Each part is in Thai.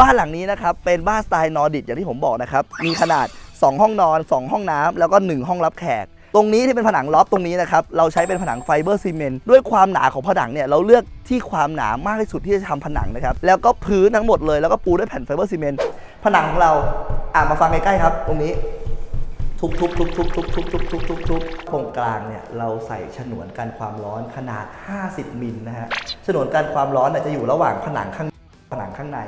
บ้านหลังนี้นะครับเป็นบ้านสไตล์นอร์ดิกอย่างที่ผมบอกนะครับมีขนาด 2 ห้องนอน 2 ห้องน้ำแล้วก็ 1 ห้องรับแขก ตรงนี้ที่เป็นผนังล็อบตรงนี้นะครับเราใช้เป็นผนังไฟเบอร์ซีเมนต์ด้วยความหนาของผนังเนี่ยเราเลือกที่ความหนามากที่สุดที่จะทำผนังนะครับแล้วก็พื้นทั้งหมดเลยแล้วก็ปูด้วยแผ่นไฟเบอร์ซีเมนต์ผนังของเราอ่ามาฟังใกล้ๆครับ ตรงนี้ทุบทุบทุบทุบทุบทุบทุบทุบทุบทุบตรงกลางเนี่ยเราใส่ฉนวนกันความร้อนขนาด 50 มิลนะฮะฉนวนกันความร้อนเนี่ยจะอยู่ระหว่างผนังข้างผนังข้างใน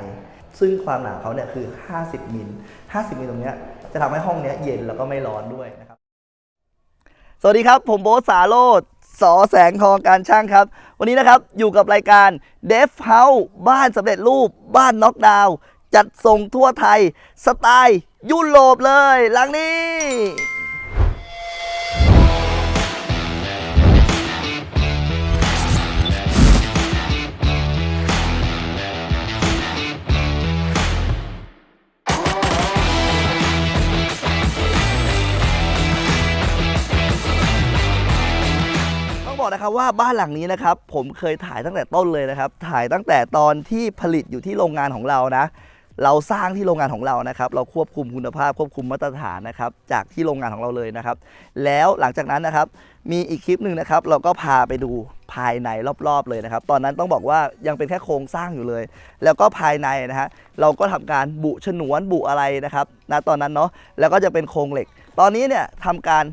ซึ่งความหนาเขาเนี่ยคือ 50 มิล 50 มิลตรงเนี้ยจะทำให้ห้องเนี้ยเย็นแล้วก็ไม่ร้อนด้วยนะครับ สวัสดีครับ ผมโบ๊ทสาโรดสอแสงทองการช่างครับ วันนี้นะครับอยู่กับรายการ d e f House บ้านสำเร็จรูป บ้านน็อกดาวน์จัดส่งทั่วไทย สไตล์ยุโรปเลย หลังนี้ นะครับว่าบ้านหลังนี้นะครับผมเคยถ่ายตั้งแต่ต้นเลยนะครับ ถ่ายตั้งแต่ตอนที่ผลิตอยู่ที่โรงงานของเรานะ เราสร้างที่โรงงานของเรานะครับ เราควบคุมคุณภาพควบคุมมาตรฐานนะครับ จากที่โรงงานของเราเลยนะครับ แล้วหลังจากนั้นนะครับ มีอีกคลิปหนึ่งนะครับ เราก็พาไปดูภายในรอบๆเลยนะครับ ตอนนั้นต้องบอกว่ายังเป็นแค่โครงสร้างอยู่เลย แล้วก็ภายในนะฮะเราก็ทำการบุฉนวนบุอะไรนะครับณตอนนั้นเนาะแล้วก็จะเป็นโครงเหล็ก ตอนนี้เนี่ยทำการ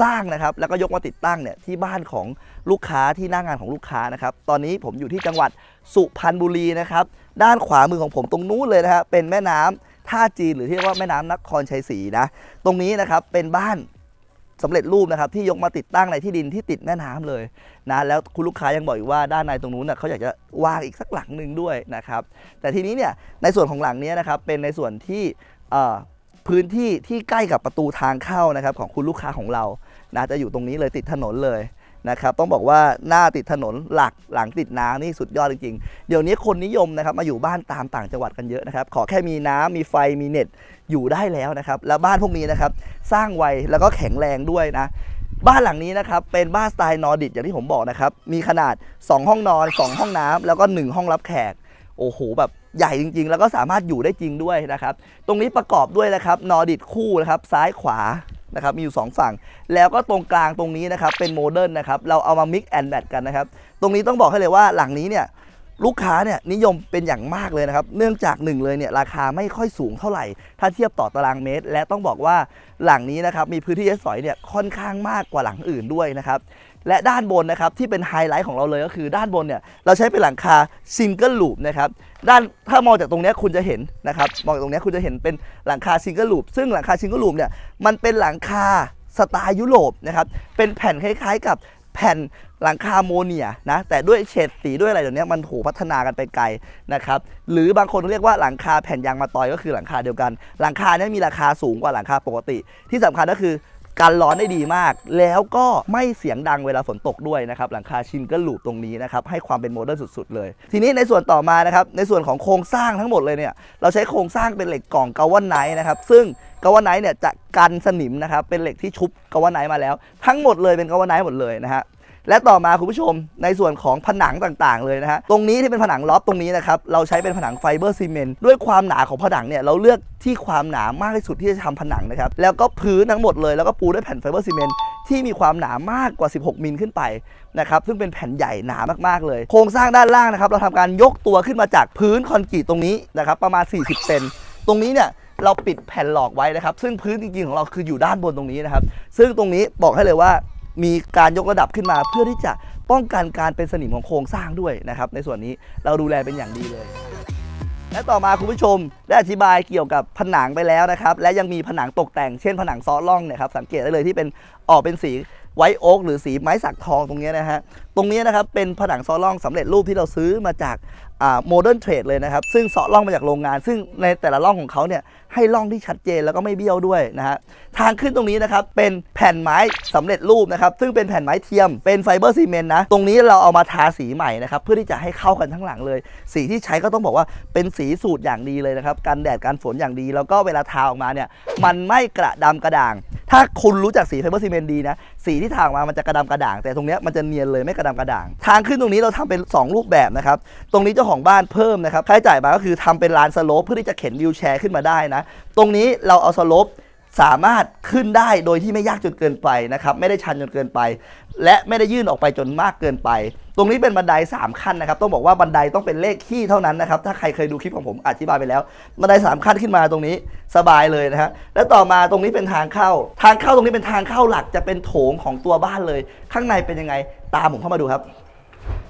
สร้างนะครับแล้วก็ยกมาติดตั้งเนี่ยที่บ้านของลูกค้าที่หน้างานของลูกค้านะครับตอนนี้ผมอยู่ที่จังหวัดสุพรรณบุรีนะครับด้านขวามือของผมตรงนู้นเลยนะฮะเป็นแม่น้ำท่าจีนหรือที่เรียกว่าแม่น้ำนครชัยศรีนะตรงนี้นะครับเป็นบ้านสำเร็จรูปนะครับที่ยกมาติดตั้งในที่ดินที่ติดแม่น้ำเลยนะแล้วคุณลูกค้ายังบอกอีกว่าด้านในตรงนู้นน่ะเขาอยากจะวางอีกสักหลังหนึ่งด้วยนะครับแต่ทีนี้เนี่ยในส่วนของหลังนี้นะครับเป็นในส่วนที่ พื้นที่ที่ใกล้กับประตูทางเข้านะครับของคุณลูกค้าของเรานะจะอยู่ตรงนี้เลยติดถนนเลยนะครับต้องบอกว่าหน้าติดถนนหลักหลังติดน้ำนี่สุดยอดจริงๆ เดี๋ยวนี้คนนิยมนะครับมาอยู่บ้านตามต่างจังหวัดกันเยอะนะครับ ขอแค่มีน้ำมีไฟมีเน็ตอยู่ได้แล้วนะครับ แล้วบ้านพวกนี้นะครับสร้างไวแล้วก็แข็งแรงด้วยนะ บ้านหลังนี้นะครับเป็นบ้านสไตล์นอร์ดิกอย่างที่ผมบอกนะครับ มีขนาด 2 ห้องนอน 2 ห้องน้ำแล้วก็ 1 ห้องรับแขก โอ้โหแบบ ใหญ่จริง ๆ แล้วก็สามารถอยู่ได้จริงด้วยนะครับ ตรงนี้ประกอบด้วยนะครับนอร์ดิกคู่นะครับซ้ายขวานะครับมีอยู่ 2 ฝั่ง แล้วก็ตรงกลางตรงนี้นะครับเป็นโมเดิร์นนะครับเราเอามา mix and match กันนะครับ ตรงนี้ต้องบอกให้เลยว่าหลังนี้เนี่ยลูกค้าเนี่ยนิยมเป็นอย่างมากเลยนะครับ เนื่องจากหนึ่งเลยเนี่ยราคาไม่ค่อยสูงเท่าไหร่ ถ้าเทียบต่อตารางเมตร และต้องบอกว่าหลังนี้นะครับมีพื้นที่ใช้สอยเนี่ยค่อนข้างมากกว่าหลังอื่นด้วยนะครับ และด้านบนนะครับที่เป็นไฮไลท์ของเราเลยก็คือด้านบนเนี่ยเราใช้เป็นหลังคาซิงเกิลลูปนะครับด้านถ้ามองจากตรงนี้คุณจะเห็นนะครับมองจากตรงนี้คุณจะเห็นเป็นหลังคาซิงเกิลลูปซึ่งหลังคาซิงเกิลลูปเนี่ยมันเป็นหลังคาสไตล์ยุโรปนะครับเป็นแผ่นคล้ายๆกับแผ่นหลังคาโมเนียนะแต่ด้วยเฉดสีด้วยอะไรเดี๋ยวนี้มันโหพัฒนากันไปไกลนะครับหรือบางคนเรียกว่าหลังคาแผ่นยางมาตอยก็คือหลังคาเดียวกัน หลังคาเนี่ยมีราคาสูงกว่าหลังคาปกติ ที่สำคัญก็คือ กันร้อนได้ดีมาก แล้วก็ไม่เสียงดังเวลาฝนตกด้วยนะครับ หลังคาชินก็หลูบตรงนี้นะครับ ให้ความเป็นโมเดิร์นสุดๆเลย ทีนี้ในส่วนต่อมานะครับ ในส่วนของโครงสร้างทั้งหมดเลยเนี่ย เราใช้โครงสร้างเป็นเหล็กกล่องกาวันไนนะครับ ซึ่งกาวันไนเนี่ยจะกันสนิมนะครับ เป็นเหล็กที่ชุบกาวันไนมาแล้ว ทั้งหมดเลยเป็นกาวันไนหมดเลยนะฮะ และต่อมาคุณผู้ชมในส่วนของผนังต่างๆเลยนะฮะตรงนี้ที่เป็นผนังล็อบตรงนี้นะครับเราใช้เป็นผนังไฟเบอร์ซีเมนต์ด้วยความหนาของผนังเนี่ยเราเลือกที่ความหนามากที่สุดที่จะทำผนังนะครับแล้วก็พื้นทั้งหมดเลยแล้วก็ปูด้วยแผ่นไฟเบอร์ซีเมนต์ที่มีความหนามากกว่า 16 มิลขึ้นไปนะครับซึ่งเป็นแผ่นใหญ่หนามากๆเลย โครงสร้างด้านล่างนะครับเราทำการยกตัวขึ้นมาจากพื้นคอนกรีตตรงนี้นะครับประมาณ 40เซนตรงนี้เนี่ยเราปิดแผ่นหลอกไว้นะครับ ซึ่งพื้นจริงๆของเราคืออยู่ด้านบนตรงนี้นะครับ ซึ่งตรงนี้บอกให้เลยว่า มีการยกระดับขึ้นมาเพื่อที่จะป้องกันการเป็นสนิมของโครงสร้างด้วยนะครับ ในส่วนนี้เราดูแลเป็นอย่างดีเลย และต่อมาคุณผู้ชมได้อธิบายเกี่ยวกับผนังไปแล้วนะครับ และยังมีผนังตกแต่งเช่นผนังซอล่องเนี่ยครับสังเกตได้เลยที่เป็นออกเป็นสีไวท์โอ๊กหรือสีไม้สักทองตรงเนี้ยนะฮะ ตรงนี้นะครับเป็นผนังซอล่องสำเร็จรูปที่เราซื้อมาจากโมเดิร์นเทรดเลยนะครับ ซึ่งซาะล่องมาจากโรงงาน ซึ่งในแต่ละล่องของเขาเนี่ย ให้ล่องที่ชัดเจนแล้วก็ไม่เบี้ยวด้วยนะฮะทางขึ้นตรงนี้นะครับเป็นแผ่นไม้สำเร็จรูปนะครับซึ่งเป็นแผ่นไม้เทียมเป็นไฟเบอร์ซีเมนต์นะตรงนี้เราเอามาทาสีใหม่นะครับเพื่อที่จะให้เข้ากันทั้งหลังเลย สีที่ใช้ก็ต้องบอกว่าเป็นสีสูตรอย่างดีเลยนะครับกันแดดกันฝนอย่างดี แล้วก็เวลาทาออกมาเนี่ยมันไม่กระดำกระด่าง ถ้าคุณรู้จักสีไฟเบอร์ซีเมนต์ดีนะสีที่ทางมามันจะกระดำกระด่าง แต่ตรงนี้มันจะเนียนเลยไม่กระดำกระด่าง ทางขึ้นตรงนี้เราทำเป็น 2 รูปแบบนะครับตรงนี้เจ้าของบ้านเพิ่มนะครับค่าใช้จ่ายมาก็คือทำเป็นลานสโลปเพื่อที่จะเข็นวิวแชร์ขึ้นมาได้นะตรงนี้เราเอาสลปสามารถขึ้นได้โดยที่ไม่ยากจนเกินไปนะครับ ไม่ได้ชันจนเกินไป และไม่ได้ยื่นออกไปจนมากเกินไป ตรงนี้เป็นบันได 3 ขั้นนะครับ ต้องบอกว่าบันไดต้องเป็นเลขขี้เท่านั้นนะครับ ถ้าใครเคยดูคลิปของผมอธิบายไปแล้ว บันได 3 ขั้นขึ้นมาตรงนี้สบายเลยนะฮะแล้วต่อมาตรงนี้เป็นทางเข้า ทางเข้าตรงนี้เป็นทางเข้าหลักจะเป็นโถงของตัวบ้านเลย ข้างในเป็นยังไงตามผมเข้ามาดูครับ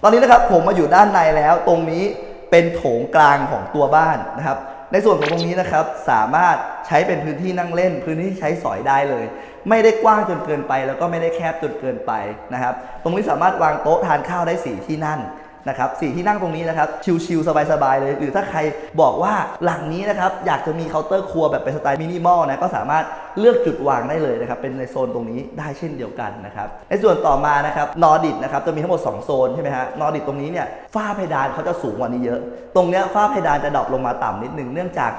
ตอนนี้นะครับผมมาอยู่ด้านในแล้ว ตรงนี้เป็นโถงกลางของตัวบ้านนะครับ ในส่วนของตรงนี้นะครับสามารถใช้เป็นพื้นที่นั่งเล่น พื้นที่ใช้สอยได้เลย ไม่ได้กว้างจนเกินไป แล้วก็ไม่ได้แคบจนเกินไปนะครับ ตรงนี้สามารถวางโต๊ะทานข้าวได้สี่ที่นั่ง นะครับสี่ที่นั่งตรงนี้นะครับ ชิลๆ สบายๆ เลย หรือถ้าใครบอกว่าหลังนี้นะครับ อยากจะมีเคาน์เตอร์ครัวแบบเป็นสไตล์มินิมอลนะ ก็สามารถเลือกจุดวางได้เลยนะครับ เป็นในโซนตรงนี้ได้เช่นเดียวกันนะครับ ในส่วนต่อมานะครับ นอดิดนะครับ จะมีทั้งหมด 2 โซนใช่ไหมฮะ นอดิดตรงนี้เนี่ย ฝ้าเพดานเขาจะสูงกว่านี้เยอะ ตรงเนี้ยฝ้าเพดานจะดรอปลงมาต่ำนิดนึง เนื่องจาก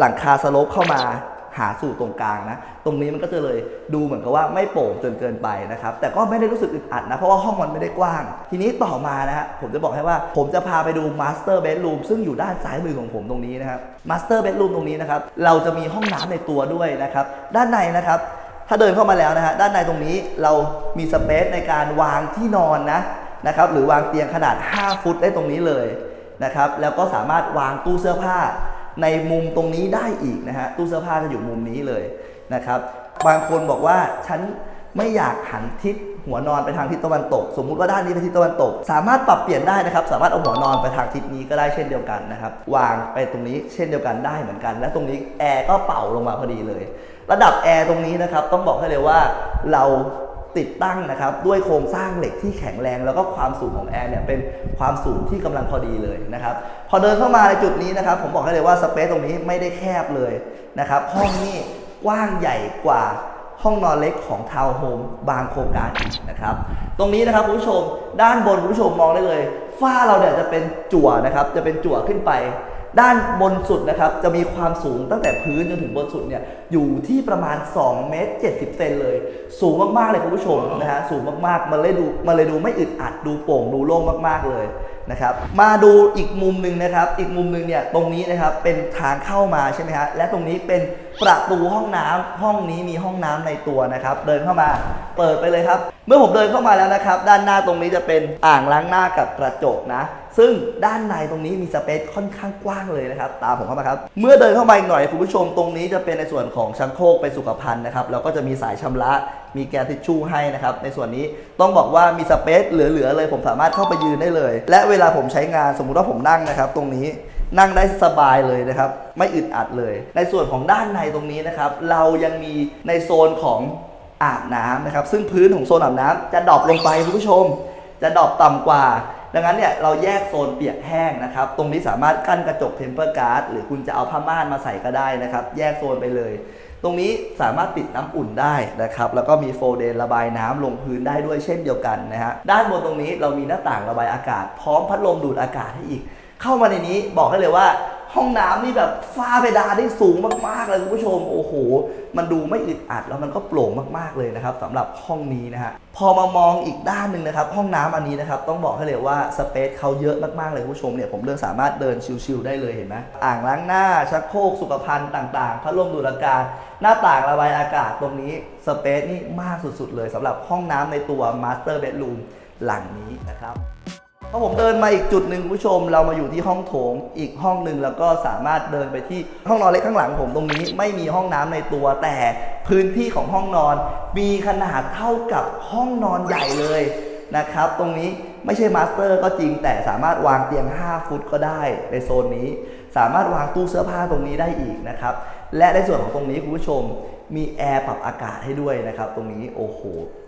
หลังคาสโลปเข้ามา หาสู่ตรงกลางนะ ตรงนี้มันก็จะเลยดูเหมือนกับว่าไม่โป่งจนเกินไปนะครับ แต่ก็ไม่ได้รู้สึกอึดอัดนะ เพราะว่าห้องมันไม่ได้กว้าง ทีนี้ต่อมานะฮะผมจะบอกให้ว่าผมจะพาไปดูมาสเตอร์เบดรูมซึ่งอยู่ด้านซ้ายมือของผมตรงนี้นะครับมาสเตอร์เบดรูมตรงนี้นะครับ เราจะมีห้องน้ำในตัวด้วยนะครับ ด้านในนะครับถ้าเดินเข้ามาแล้วนะฮะด้านในตรงนี้เรามีสเปซในการวางที่นอนนะนะครับหรือวางเตียงขนาด 5 ฟุตได้ตรงนี้เลยนะครับแล้วก็สามารถวางตู้เสื้อผ้า ในมุมตรงนี้ได้อีกนะฮะตู้เสื้อผ้าจะอยู่มุมนี้เลยนะครับ บางคนบอกว่าฉันไม่อยากหันทิศหัวนอนไปทางทิศตะวันตก สมมุติว่าด้านนี้เป็นทิศตะวันตก สามารถปรับเปลี่ยนได้นะครับ สามารถเอาหัวนอนไปทางทิศนี้ก็ได้เช่นเดียวกันนะครับ วางไปตรงนี้เช่นเดียวกันได้เหมือนกัน และตรงนี้แอร์ก็เป่าลงมาพอดีเลย ระดับแอร์ตรงนี้นะครับต้องบอกให้เลยว่าเรา ติดตั้งนะครับด้วยโครงสร้างเหล็กที่แข็งแรง แล้วก็ความสูงของแอร์เนี่ยเป็นความสูงที่กำลังพอดีเลยนะครับพอเดินเข้ามาในจุดนี้นะครับ ผมบอกให้เลยว่าสเปซตรงนี้ไม่ได้แคบเลยนะครับห้องนี้กว้างใหญ่กว่าห้องนอนเล็กของทาวน์โฮมบางโครงการอีกนะครับ ตรงนี้นะครับคุณผู้ชมด้านบนคุณผู้ชมมองได้เลย ฝ้าเราเนี่ยจะเป็นจั่วนะครับ จะเป็นจั่วขึ้นไป ด้านบนสุดนะครับจะมีความสูงตั้งแต่พื้นจนถึงบนสุดเนี่ยอยู่ที่ประมาณ2เมตร70เซนเลย สูงมากๆเลยคุณผู้ชมนะฮะสูงมากๆมันเลยดูมันเลยดูไม่อึดอัดดูโปร่งดูโล่งมากๆเลยนะครับมาดูอีกมุมหนึ่งนะครับ อีกมุมหนึ่งเนี่ยตรงนี้นะครับเป็นทางเข้ามาใช่ไหมฮะและตรงนี้เป็นประตูห้องน้ำห้องนี้มีห้องน้ำในตัวนะครับ เดินเข้ามาเปิดไปเลยครับ เมื่อผมเดินเข้ามาแล้วนะครับ ด้านหน้าตรงนี้จะเป็นอ่างล้างหน้ากับกระจกนะ ซึ่งด้านในตรงนี้มีสเปซค่อนข้างกว้างเลยนะครับ ตามผมเข้ามาครับ เมื่อเดินเข้ามาอีกหน่อยคุณผู้ชมตรงนี้จะเป็นในส่วนของชักโครกเป็นสุขภัณฑ์นะครับ แล้วก็จะมีสายชำระ มีแกนทิชชู่ให้นะครับ ในส่วนนี้ต้องบอกว่ามีสเปซเหลือๆเลย ผมสามารถเข้าไปยืนได้เลย และเวลาผมใช้งานสมมุติว่าผมนั่งนะครับ ตรงนี้นั่งได้สบายเลยนะครับ ไม่อึดอัดเลย ในส่วนของด้านในตรงนี้นะครับ เรายังมีในโซนของอาบน้ำนะครับ ซึ่งพื้นของโซนอาบน้ำจะดรอปลงไปคุณผู้ชม จะดรอปต่ำกว่า ดังนั้นเนี่ยเราแยกโซนเปียกแห้งนะครับ ตรงนี้สามารถกั้นกระจกเทมเปอร์การ์ดหรือคุณจะเอาผ้าม่านมาใส่ก็ได้นะครับ แยกโซนไปเลย ตรงนี้สามารถติดน้ำอุ่นได้นะครับ แล้วก็มีโฟลเดนระบายน้ำลงพื้นได้ด้วยเช่นเดียวกันนะฮะ ด้านบนตรงนี้เรามีหน้าต่างระบายอากาศ พร้อมพัดลมดูดอากาศให้อีก เข้ามาในนี้บอกให้เลยว่า ห้องน้ำนี่แบบฝ้าเพดานได้สูงมากๆเลยคุณผู้ชมโอ้โห มันดูไม่อึดอัดแล้วมันก็โปร่งมากๆเลยนะครับสำหรับห้องนี้นะฮะพอมามองอีกด้านหนึ่งนะครับ ห้องน้ำอันนี้นะครับต้องบอกให้เลยว่าสเปซเขาเยอะมากๆเลยคุณผู้ชมเนี่ยผมเดินสามารถเดินชิลๆได้เลยเห็นไหมอ่างล้างหน้าชักโครกสุขภัณฑ์ต่างๆพัดลมดูดอากาศหน้าต่างระบายอากาศตรงนี้สเปซนี่มากสุดๆเลยสำหรับห้องน้ำในตัว Master Bedroom หลังนี้นะครับ อผมเดินมาอีกจุดหนึ่งคุณผู้ชม เรามาอยู่ที่ห้องโถงอีกห้องหนึ่งแล้วก็สามารถเดินไปที่ห้องนอนเล็กข้างหลังผมตรงนี้ ไม่มีห้องน้ำในตัว แต่พื้นที่ของห้องนอน มีขนาดเท่ากับห้องนอนใหญ่เลยนะครับ ตรงนี้ไม่ใช่มาสเตอร์ก็จริง แต่สามารถวางเตียง 5 ฟุตก็ได้ในโซนนี้ สามารถวางตู้เสื้อผ้าตรงนี้ได้อีกนะครับและในส่วนของตรงนี้คุณผู้ชม มีแอร์ปรับอากาศให้ด้วยนะครับ ตรงนี้โอ้โห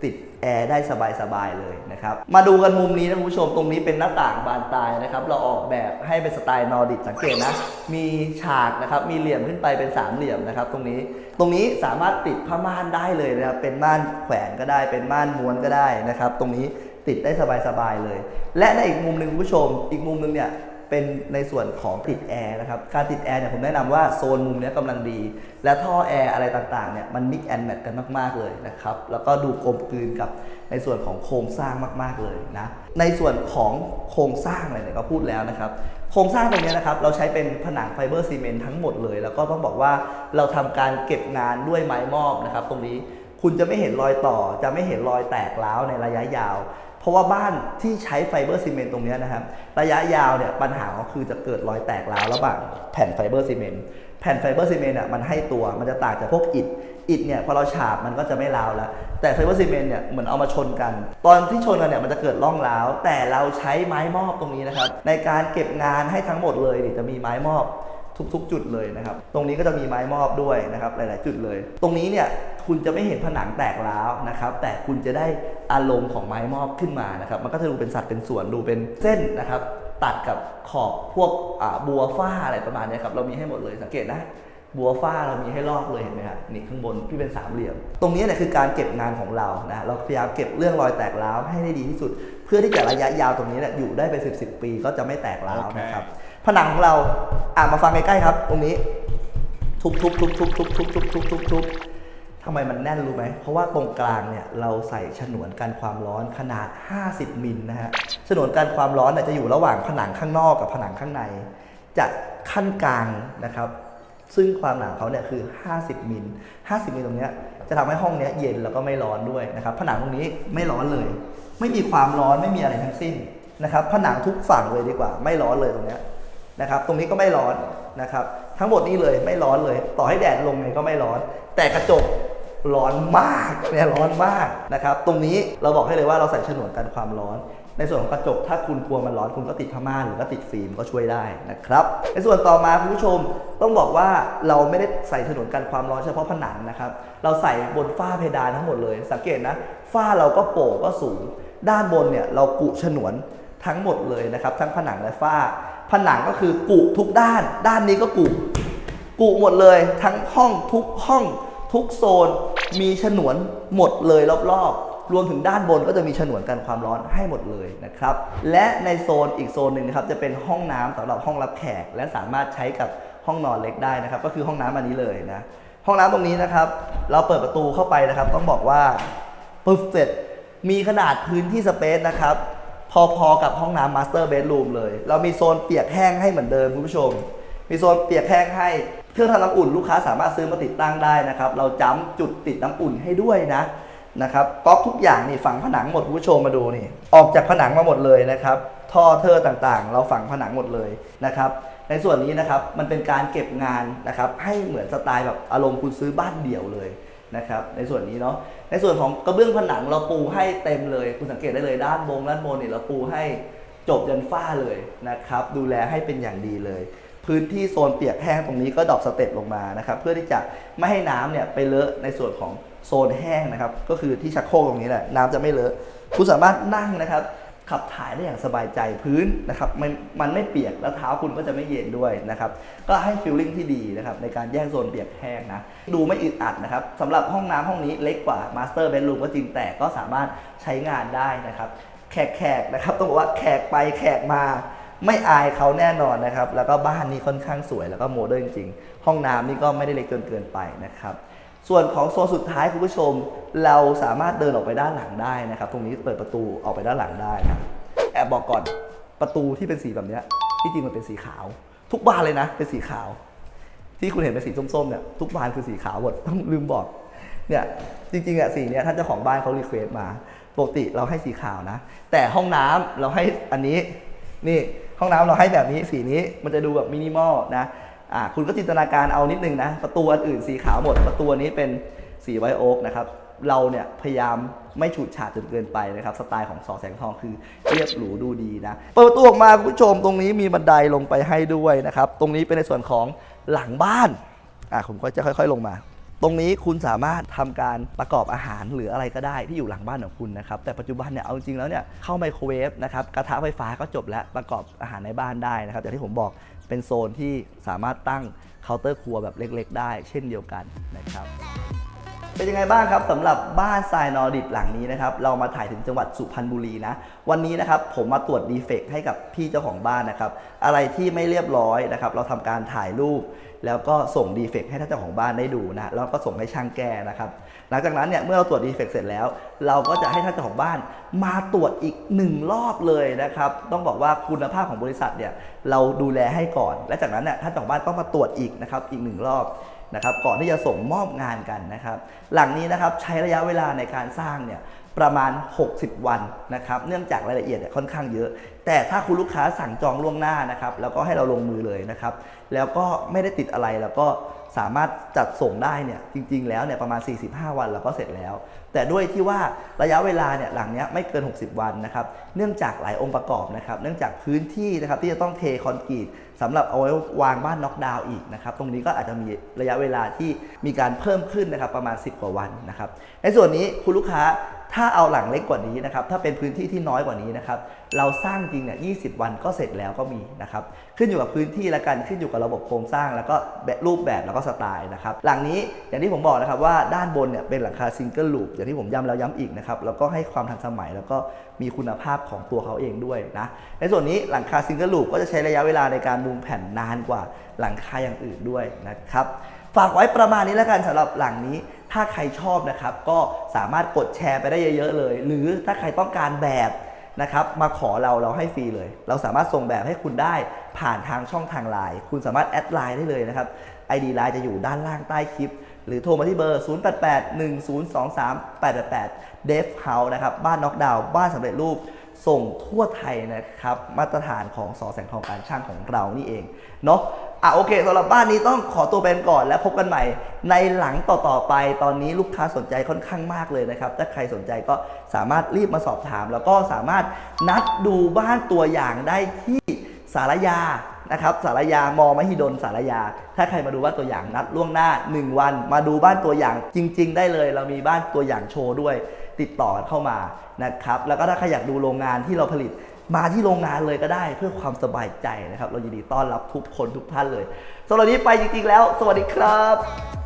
ติดแอร์ได้สบายๆเลยนะครับ มาดูกันมุมนี้นะคุณผู้ชมตรงนี้เป็นหน้าต่างบานตายนะครับ เราออกแบบให้เป็นสไตล์นอร์ดิกสังเกตนะ มีฉากนะครับ มีเหลี่ยมขึ้นไปเป็นสามเหลี่ยมนะครับ ตรงนี้ ตรงนี้สามารถติดผ้าม่านได้เลยนะครับ เป็นม่านแขวนก็ได้ เป็นม่านม้วนก็ได้นะครับ ตรงนี้ติดได้สบายๆเลย และในอีกมุมหนึ่งคุณผู้ชม อีกมุมหนึ่งเนี่ย เป็นในส่วนของติดแอร์นะครับ การติดแอร์เนี่ยผมแนะนำว่าโซนมุมนี้ยกำลังดี และท่อแอร์อะไรต่างๆเนี่ยมันมิกแอนแมทกันมาก ๆ เลยนะครับ แล้วก็ดูกลมกลืนกับในส่วนของโครงสร้างมาก ๆ เลยนะ ในส่วนของโครงสร้างอะไรเนี่ยก็พูดแล้วนะครับ โครงสร้างตรงนี้นะครับเราใช้เป็นผนังไฟเบอร์ซีเมนต์ทั้งหมดเลย แล้วก็ต้องบอกว่าเราทำการเก็บงานด้วยไม้มอบนะครับ ตรงนี้คุณจะไม่เห็นรอยต่อ จะไม่เห็นรอยแตกร้าวในระยะยาว ราะว่าบ้านที่ใช้ไฟเบอร์ซีเมนต์ตรงนี้นะครับ ระยะยาวเนี่ยปัญหาก็คือจะเกิดรอยแตกร้าวระหว่างแผ่นไฟเบอร์ซีเมนต์แผ่นไฟเบอร์ซีเมนต์อะมันให้ตัวมันจะต่างจากพวกอิฐอิฐเนี่ยพอเราฉาบมันก็จะไม่ร้าวแล้ว แต่ไฟเบอร์ซีเมนต์เนี่ยเหมือนเอามาชนกัน ตอนที่ชนกันเนี่ยมันจะเกิดร่องร้าว แต่เราใช้ไม้มอบตรงนี้นะครับในการเก็บงานให้ทั้งหมดเลยนี่จะมีไม้มอบทุกๆ จุดเลยนะครับ ตรงนี้ก็จะมีไม้มอบด้วยนะครับหลาย ๆ จุดเลย ตรงนี้เนี่ย คุณจะไม่เห็นผนังแตกร้าวนะครับ แต่คุณจะได้อารมณ์ของไม้มอบขึ้นมานะครับ มันก็จะดูเป็นสัดเป็นส่วนดูเป็นเส้นนะครับ ตัดกับขอบพวกอ่าบัวฝ้าอะไรประมาณเนี้ยครับ เรามีให้หมดเลยสังเกตนะบัวฝ้าเรามีให้ลอกเลยเห็นไหมครับนี่ข้างบนที่เป็นสามเหลี่ยม ตรงนี้เนี่ยคือการเก็บงานของเรานะเราพยายามเก็บเรื่องรอยแตกร้าวให้ได้ดีที่สุด เพื่อที่จะระยะยาวตรงนี้เนี่ยอยู่ได้เป็นสิบสิบปีก็จะไม่แตกร้าวนะครับผนังของเราอ่ามาฟังใกล้ๆครับ ตรงนี้ทุบทุบทุบทุบทุบทุบทุบทุบทุบ ทำไมมันแน่นรู้ไหม เพราะว่าตรงกลางเนี่ยเราใส่ฉนวนกันความร้อนขนาด 50 มิลนะฮะ ฉนวนกันความร้อนน่ยจะอยู่ระหว่างผนังข้างนอกกับผนังข้างใน จะขั้นกลางนะครับ ซึ่งความหนาเขาเนี่ยคือ 50 มิล 50 มิลตรงเนี้ยจะทำให้ห้องเนี้ยเย็นแล้วก็ไม่ร้อนด้วยนะครับ ผนังตรงนี้ไม่ร้อนเลย ไม่มีความร้อนไม่มีอะไรทั้งสิ้นนะครับ ผนังทุกฝั่งเลยดีกว่า ไม่ร้อนเลยตรงเนี้ยนะครับ ตรงนี้ก็ไม่ร้อนนะครับ ทั้งหมดนี้เลยไม่ร้อนเลย ต่อให้แดดลงไงก็ไม่ร้อน แต่กระจก ร้อนมากเนี่ยร้อนมากนะครับ ตรงนี้เราบอกให้เลยว่าเราใส่ฉนวนกันความร้อน ในส่วนของกระจกถ้าคุณกลัวมันร้อนคุณก็ติดผ้าม่านหรือก็ติดฟิล์มก็ช่วยได้นะครับ ในส่วนต่อมาคุณผู้ชมต้องบอกว่าเราไม่ได้ใส่ฉนวนกันความร้อนเฉพาะผนังนะครับ เราใส่บนฝ้าเพดานทั้งหมดเลย สังเกตนะฝ้าเราก็โป่งก็สูง ด้านบนเนี่ยเรากุฉนวนทั้งหมดเลยนะครับ ทั้งผนังและฝ้า ผนังก็คือกุทุกด้าน ด้านนี้ก็กุกุหมดเลย ทั้งห้องทุกห้องทุกโซน มีฉนวนหมดเลยรอบๆ รวมถึงด้านบนก็จะมีฉนวนกันความร้อนให้หมดเลยนะครับ และในโซนอีกโซนหนึ่งนะครับจะเป็นห้องน้ำสำหรับห้องรับแขก และสามารถใช้กับห้องนอนเล็กได้นะครับ ก็คือห้องน้ำอันนี้เลยนะ ห้องน้ำตรงนี้นะครับ เราเปิดประตูเข้าไปนะครับ ต้องบอกว่าปึ๊บเสร็จมีขนาดพื้นที่สเปซนะครับ พอๆกับห้องน้ำมาสเตอร์เบดรูมเลย เรามีโซนเปียกแห้งให้เหมือนเดิมคุณผู้ชม มีโซนเปียกแห้งให้ เครื่องทำน้ำอุ่นลูกค้าสามารถซื้อมาติดตั้งได้นะครับ เราจ้ำจุดติดน้ำอุ่นให้ด้วยนะนะครับก๊อกทุกอย่างนี่ฝังผนังหมดผู้ชมมาดูนี่ ออกจากผนังมาหมดเลยนะครับ ท่อเทอร์ต่างๆ เราฝังผนังหมดเลยนะครับ ในส่วนนี้นะครับมันเป็นการเก็บงานนะครับให้เหมือนสไตล์แบบอารมณ์คุณซื้อบ้านเดี่ยวเลยนะครับ ในส่วนนี้เนาะ ในส่วนของกระเบื้องผนังเราปูให้เต็มเลย คุณสังเกตได้เลยด้านบนด้านบนเนี่ยเราปูให้ จบยันฝ้าเลยนะครับ ดูแลให้เป็นอย่างดีเลย พื้นที่โซนเปียกแห้งตรงนี้ก็ดรอปสเต็ปลงมานะครับ เพื่อที่จะไม่ให้น้ำเนี่ยไปเลอะในส่วนของโซนแห้งนะครับ ก็คือที่ชักโครกตรงนี้แหละน้ำจะไม่เลอะ คุณสามารถนั่งนะครับขับถ่ายได้อย่างสบายใจพื้นนะครับมันมันไม่เปียกแล้วเท้าคุณก็จะไม่เย็นด้วยนะครับก็ให้ฟิลลิ่งที่ดีนะครับในการแยกโซนเปียกแห้งนะดูไม่อึดอัดนะครับสำหรับห้องน้ำห้องนี้เล็กกว่ามาสเตอร์เบดรูมก็จริงแต่ก็สามารถใช้งานได้นะครับ แขกๆนะครับต้องบอกว่าแขกไปแขกมาไม่อายเขาแน่นอนนะครับ แล้วก็บ้านนี้ค่อนข้างสวยแล้วก็โมเดิร์นจริง ห้องน้ำนี่ก็ไม่ได้เล็กจนเกินไปนะครับ ส่วนของโซนสุดท้ายคุณผู้ชม เราสามารถเดินออกไปด้านหลังได้นะครับ ตรงนี้เปิดประตูออกไปด้านหลังได้นะแอบบอกก่อนประตูที่เป็นสีแบบนี้ที่จริงมันเป็นสีขาว ทุกบานเลยนะ เป็นสีขาว ที่คุณเห็นเป็นสีส้มๆเนี่ยทุกบานคือสีขาวหมดต้องลืมบอกเนี่ยจริงๆอะสีเนี้ยท่านเจ้าของบ้านเขารีเควสมา ปกติเราให้สีขาวนะ แต่ห้องน้ำเราให้อันนี้นี่ห้องน้ำเราให้แบบนี้สีนี้มันจะดูแบบมินิมอลนะอ่าคุณก็จินตนาการเอานิดนึงนะประตูอันอื่นสีขาวหมด ประตูนี้เป็นสีไวโอ๊กนะครับเราเนี่ยพยายามไม่ฉูดฉาดจนเกินไปนะครับ สไตล์ของสอแสงทองคือเรียบหรูดูดีนะ เปิดประตูออกมาคุณผู้ชมตรงนี้มีบันไดลงไปให้ด้วยนะครับ ตรงนี้เป็นในส่วนของหลังบ้านอะผมก็จะค่อย ๆ ลงมา ตรงนี้คุณสามารถทำการประกอบอาหารหรืออะไรก็ได้ที่อยู่หลังบ้านของคุณนะครับแต่ปัจจุบันเนี่ยเอาจริงแล้วเนี่ยเข้าไมโครเวฟนะครับกระทะไฟฟ้าก็จบแล้วประกอบอาหารในบ้านได้นะครับอย่างที่ผมบอกเป็นโซนที่สามารถตั้งเคาน์เตอร์ครัวแบบเล็ก ๆ ได้ เช่นเดียวกันนะครับ เป็นยังไงบ้างครับสำหรับบ้านทรายนอร์ดิกหลังนี้นะครับเรามาถ่ายถึงจังหวัดสุพรรณบุรีนะวันนี้นะครับผมมาตรวจดีเฟกต์ให้กับพี่เจ้าของบ้านนะครับอะไรที่ไม่เรียบร้อยนะครับเราทำการถ่ายรูป แล้วก็ส่งดีเฟกต์ให้ท่านเจ้าของบ้านได้ดูนะแล้วก็ส่งให้ช่างแก้นะครับหลังจากนั้นเนี่ยเมื่อเราตรวจดีเฟกต์เสร็จแล้ว เราก็จะให้ท่านเจ้าของบ้านมาตรวจอีกหนึ่งรอบเลยนะครับต้องบอกว่าคุณภาพของบริษัทเนี่ยเราดูแลให้ก่อน และจากนั้นเนี่ยท่านเจ้าของบ้านต้องมาตรวจอีกนะครับอีกหนึ่งรอบ นะครับก่อนที่จะส่งมอบงานกันนะครับ หลังนี้นะครับใช้ระยะเวลาในการสร้างเนี่ยประมาณ 60 วันนะครับเนื่องจากรายละเอียดค่อนข้างเยอะ แต่ถ้าคุณลูกค้าสั่งจองล่วงหน้านะครับแล้วก็ให้เราลงมือเลยนะครับ แล้วก็ไม่ได้ติดอะไรแล้วก็สามารถจัดส่งได้เนี่ยจริง ๆ แล้วเนี่ยประมาณ 45 วันเราก็เสร็จแล้ว แต่ด้วยที่ว่าระยะเวลาเนี่ยหลังนี้ไม่เกิน 60 วันนะครับเนื่องจากหลายองค์ประกอบนะครับ เนื่องจากพื้นที่นะครับที่จะต้องเทคอนกรีต สำหรับเอาไว้วางบ้านน็อกดาวน์อีกนะครับ ตรงนี้ก็อาจจะมีระยะเวลาที่มีการเพิ่มขึ้นนะครับประมาณ 10 กว่าวันนะครับ ในส่วนนี้คุณลูกค้า ถ้าเอาหลังเล็กกว่านี้นะครับ ถ้าเป็นพื้นที่ที่น้อยกว่านี้นะครับ เราสร้างจริงเนี่ย20วันก็เสร็จแล้วก็มีนะครับ ขึ้นอยู่กับพื้นที่และกัน ขึ้นอยู่กับระบบโครงสร้าง แล้วก็แบบรูปแบบแล้วก็สไตล์นะครับ หลังนี้อย่างที่ผมบอกนะครับว่าด้านบนเนี่ยเป็นหลังคาซิงเกิลลูปอย่างที่ผมย้ำแล้วย้ำอีกนะครับ แล้วก็ให้ความทันสมัยแล้วก็มีคุณภาพของตัวเขาเองด้วยนะ ในส่วนนี้หลังคาซิงเกิลลูปก็จะใช้ระยะเวลาในการมุงแผ่นนานกว่าหลังคาอย่างอื่นด้วยนะครับ ฝากไว้ประมาณนี้แล้วกันสำหรับหลังนี้ ถ้าใครชอบนะครับ ก็สามารถกดแชร์ไปได้เยอะๆเลย หรือถ้าใครต้องการแบบนะครับ มาขอเราเราให้ฟรีเลย เราสามารถส่งแบบให้คุณได้ผ่านทางช่องทางไลน์คุณสามารถแอดไลน์ได้เลยนะครับ ID ไลน์จะอยู่ด้านล่างใต้คลิป หรือโทรมาที่เบอร์ 0881023888 Dev House นะครับ บ้านน็อกดาวน์บ้านสำเร็จรูป ส่งทั่วไทยนะครับ มาตรฐานของสอแสงทองการช่างของเรานี่เอง เนาะ อะโอเคสำหรับบ้านนี้ต้องขอตัวไปกันก่อนแล้วพบกันใหม่ ในหลังต่อๆไป ตอนนี้ลูกค้าสนใจค่อนข้างมากเลยนะครับ ถ้าใครสนใจก็สามารถรีบมาสอบถาม แล้วก็สามารถนัดดูบ้านตัวอย่างได้ที่สารยานะครับสารยามอมหิดลสารยา ถ้าใครมาดูบ้านตัวอย่างนัดล่วงหน้า 1 วัน มาดูบ้านตัวอย่างจริง ๆ ได้เลย เรามีบ้านตัวอย่างโชว์ด้วย ติดต่อเข้ามานะครับแล้วก็ถ้าใครอยากดูโรงงานที่เราผลิต มาที่โรงงานเลยก็ได้เพื่อความสบายใจนะครับ เรายินดีต้อนรับทุกคนทุกท่านเลยสำหรับวันนี้ไปจริงๆแล้ว สวัสดีครับ